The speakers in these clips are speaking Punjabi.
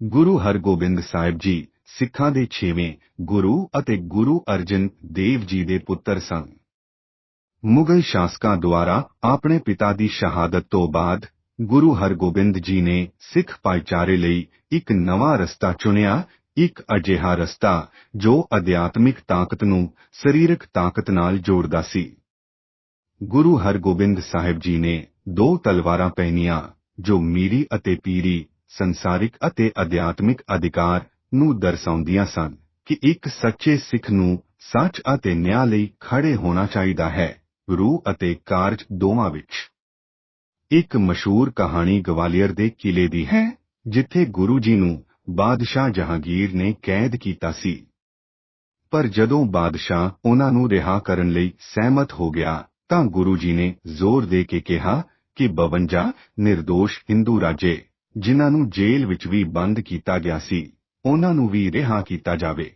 ਗੁਰੂ ਹਰਗੋਬਿੰਦ ਸਾਹਿਬ ਜੀ ਸਿੱਖਾਂ ਦੇ ਛੇਵੇਂ ਗੁਰੂ ਅਤੇ ਗੁਰੂ ਅਰਜਨ ਦੇਵ ਜੀ ਦੇ ਪੁੱਤਰ ਸਨ। ਮੁਗਲ ਸ਼ਾਸਕਾਂ ਦੁਆਰਾ ਆਪਣੇ ਪਿਤਾ ਦੀ ਸ਼ਹਾਦਤ ਤੋਂ ਬਾਅਦ ਗੁਰੂ ਹਰਗੋਬਿੰਦ ਜੀ ਨੇ ਸਿੱਖ ਭਾਈਚਾਰੇ ਲਈ ਇੱਕ ਨਵਾਂ ਰਸਤਾ ਚੁਣਿਆ, ਇੱਕ ਅਜਿਹਾ ਰਸਤਾ ਜੋ ਅਧਿਆਤਮਿਕ ਤਾਕਤ ਨੂੰ ਸਰੀਰਕ ਤਾਕਤ ਨਾਲ ਜੋੜਦਾ ਸੀ। ਗੁਰੂ ਹਰਗੋਬਿੰਦ ਸਾਹਿਬ ਜੀ ਨੇ ਦੋ ਤਲਵਾਰਾਂ ਪਹਿਨੀਆਂ, ਜੋ ਮੀਰੀ ਅਤੇ ਪੀਰੀ ਸੰਸਾਰਿਕ ਅਤੇ ਅਧਿਆਤਮਿਕ ਅਧਿਕਾਰ ਨੂੰ ਦਰਸਾਉਂਦੀਆਂ ਸਨ ਕਿ ਇੱਕ ਸੱਚੇ ਸਿੱਖ ਨੂੰ ਸੱਚ ਅਤੇ ਨਿਆਂ ਲਈ ਖੜੇ ਹੋਣਾ ਚਾਹੀਦਾ ਹੈ, ਰੂਹ ਅਤੇ ਕਾਰਜ ਦੋਵਾਂ ਵਿੱਚ। ਇੱਕ ਮਸ਼ਹੂਰ ਕਹਾਣੀ ਗਵਾਲੀਅਰ ਦੇ ਕਿਲੇ ਦੀ ਹੈ, ਜਿੱਥੇ ਗੁਰੂ ਜੀ ਨੂੰ ਬਾਦਸ਼ਾਹ ਜਹਾਂਗੀਰ ਨੇ ਕੈਦ ਕੀਤਾ ਸੀ। ਪਰ ਜਦੋਂ ਬਾਦਸ਼ਾਹ ਉਹਨਾਂ ਨੂੰ ਰਿਹਾ ਕਰਨ ਲਈ ਸਹਿਮਤ ਹੋ ਗਿਆ, ਤਾਂ ਗੁਰੂ ਜੀ ਨੇ ਜ਼ੋਰ ਦੇ ਕੇ ਕਿਹਾ ਕਿ 52 નિર્ਦੋਸ਼ ਹਿੰਦੂ ਰਾਜੇ ਜਿਨ੍ਹਾਂ ਨੂੰ ਜੇਲ੍ਹ ਵਿੱਚ ਵੀ ਬੰਦ ਕੀਤਾ ਗਿਆ ਸੀ, ਉਹਨਾਂ ਨੂੰ ਵੀ ਰਿਹਾ ਕੀਤਾ ਜਾਵੇ।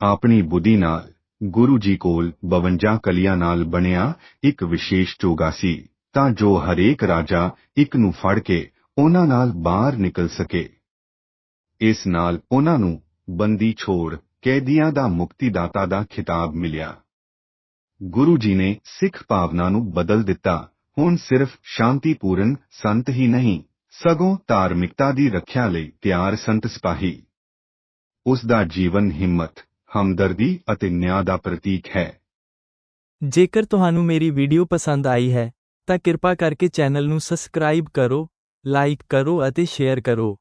ਆਪਣੀ ਬੁੱਧੀ ਨਾਲ, ਗੁਰੂ ਜੀ ਕੋਲ 52 ਕਲੀਆਂ ਨਾਲ ਬਣਿਆ ਇੱਕ ਵਿਸ਼ੇਸ਼ ਚੋਗਾ ਸੀ, ਤਾਂ ਜੋ ਹਰੇਕ ਰਾਜਾ ਇੱਕ ਨੂੰ ਫੜ ਕੇ ਉਹਨਾਂ ਨਾਲ ਬਾਹਰ ਨਿਕਲ ਸਕੇ। ਇਸ ਨਾਲ ਉਹਨਾਂ ਨੂੰ ਬੰਦੀ ਛੋੜ, ਕੈਦੀਆਂ ਦਾ ਮੁਕਤੀਦਾਤਾ ਦਾ ਖਿਤਾਬ ਮਿਲਿਆ। ਗੁਰੂ ਜੀ ਨੇ ਸਿੱਖ ਭਾਵਨਾ ਨੂੰ ਬਦਲ ਦਿੱਤਾ, ਹੁਣ ਸਿਰਫ ਸ਼ਾਂਤੀਪੂਰਨ ਸੰਤ ਹੀ ਨਹੀਂ ਸਗੋਂ ਧਾਰਮਿਕਤਾ ਦੀ ਰੱਖਿਆ ਲਈ ਤਿਆਰ ਸੰਤ ਸਿਪਾਹੀ। ਉਸ ਦਾ ਜੀਵਨ ਹਿੰਮਤ, ਹਮਦਰਦੀ ਅਤੇ ਨਿਆਂ ਦਾ ਪ੍ਰਤੀਕ ਹੈ। ਜੇਕਰ ਤੁਹਾਨੂੰ ਮੇਰੀ ਵੀਡੀਓ ਪਸੰਦ ਆਈ ਹੈ, ਤਾਂ ਕਿਰਪਾ ਕਰਕੇ ਚੈਨਲ ਨੂੰ ਸਬਸਕ੍ਰਾਈਬ ਕਰੋ, ਲਾਈਕ ਕਰੋ ਅਤੇ ਸ਼ੇਅਰ ਕਰੋ।